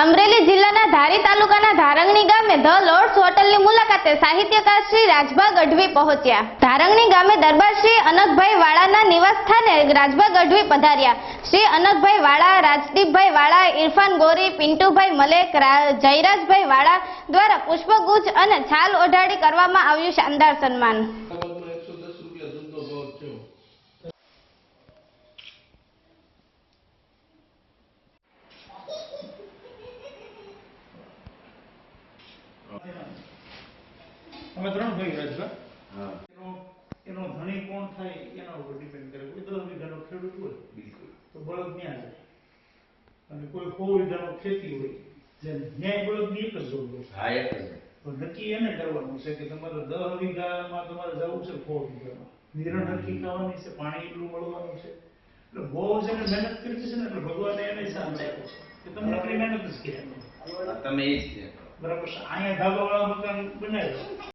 અમરેલી જિલ્લાના ધારી તાલુકાના ધારંગણી ગામે ધ લોર્ડ્સ હોટલની મુલાકાતે સાહિત્યકાર શ્રી રાજભા ગઢવી પહોંચ્યા. ધારંગણી ગામે દરબાર શ્રી અનકભાઈ વાળાના નિવાસ સ્થાને રાજભા ગઢવી પધાર્યા. શ્રી અનકભાઈ વાળા, રાજદીપભાઈ વાળા, ઇરફાન ગોરી, પિન્ટુભાઈ મલેક જયરાજભાઈ વાળા દ્વારા પુષ્પગુચ્છ અને છાલ ઓઢાડી કરવામાં આવ્યું શાનદાર સન્માન. અમે ત્રણ ભાઈ રાજભા એનો એનો ધણી કોણ થાય એના ઉપર ડિપેન્ડ કરે. કોઈ દસ વીઘાનો ખેડૂત હોય. બિલકુલ. તો બળદ ત્યાં જાય. અને કોઈ સો વીઘાનો ખેતી હોય. જે ન્યાય બળદની એક જ જોડ હા એક જ તો નક્કી એને કરવાનું છે કે તમારે દસ વીઘામાં તમારે જવું છે સો વીઘામાં. નિરણ નક્કી કરવાની છે પાણી એટલું મળવાનું છે. એટલે બહુ છે ને મહેનત કરી છે ને એટલે ભગવાને એને સાથ આપ્યો છે. કે તમે એટલી મહેનત જ કરી તમે એ જ. બરાબર છે. અહીંયા ધાબાવાળા મકાન બનાવ્યા